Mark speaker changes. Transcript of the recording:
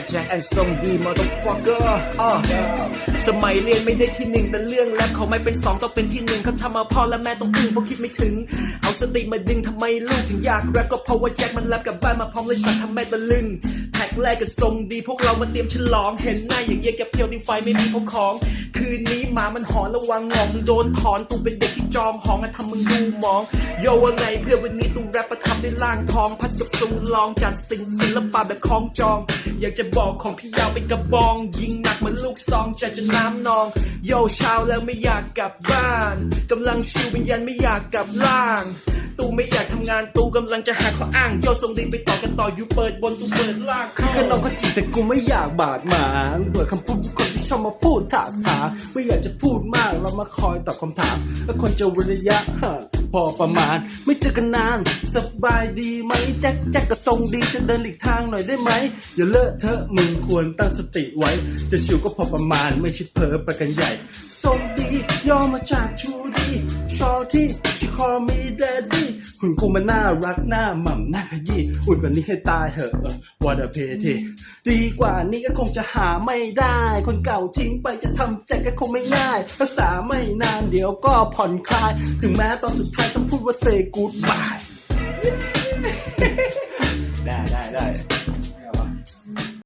Speaker 1: กับแจ็คแอนด์ซงดีมอเตอร์ฟักเกอร์อ่าสมัยเรียนไม่ได้ที่หนึ่งแต่เรื่องแรปเขาไม่เป็นสองต้องเป็นที่หนึ่งเขาทำมาพ่อและแม่ต้องอึ้งเพราะคิดไม่ถึง เอาสติมาดึงทำไมลูกถึงอยากแรปก็เพราะว่าแจ็คมันแรปกับบ้านมาพร้อมเลยสั่งทำแม่ตะลึงแท็กแรกกับทรงดีพวกเรามาเตรียมฉลองเห็นหน้าอย่างเยี่ยกับเพียวที่ไฟไม่มีพวกของ คืนนี้หมามันหอนระวังงองโดนถอนตูเป็นเด็กที่จอมหองอะทำมึงดูมอง โยว่าไงเพื่อวันนี้ตูแรปประทับด้วยล่างทองพัสกับซูลองจัดสิ่งศิลปะแบบคล้องจอง อยากจะบอกของพี่ยาวเป็นกระบอง ยิงหนักเหมือนลูกซองจัดจนน้ำนอง โยเช้าแล้วไม่อยากกลับบ้านกำลังชิววิญญาณไม่อยากกลับล่าง ตูไม่อยากทำงานตูกำลังจะหาข้ออ้างโยส่งดินไปต่อกันต่ออยู่เปิดบนตูเปิดล่างคือขนมก็จริงแต่กูไม่อยากบาดหมางเบื่อคำพูดผู้คนที่ชอบมาพูดถากถาไม่อยากจะพูดมากเรามาคอยตอบคำถามแล้วคนจะวิริยะฮะ พอประมาณ ไม่เจอกันนาน สบายดีไหมแจ็คแจ็คก็ทรงดีจะเดินหลีกทางหน่อยได้ไหม อย่าเลอะเทอะมึงควรตั้งสติไว้ จะชิวก็พอประมาณไม่ใช่เพ้อไปกันใหญ่ ทรงดีย่อมาจากชูดีชอที่ชิคอมีเดดดี้ คุณคงมันน่ารักหน้าหม่ำหน้าขยี้อุ่นกว่านี้ให้ตายเหอะวอดเพทีดีกว่านี้ก็คงจะหาไม่ได้ คนเก่าทิ้งไปจะทำใจก็คงไม่ง่ายรักษาไม่นานเดี๋ยวก็ผ่อนคลาย ถึงแม้ตอนสุดท้ายต้องพูดว่า say goodbye ได้ได้ได้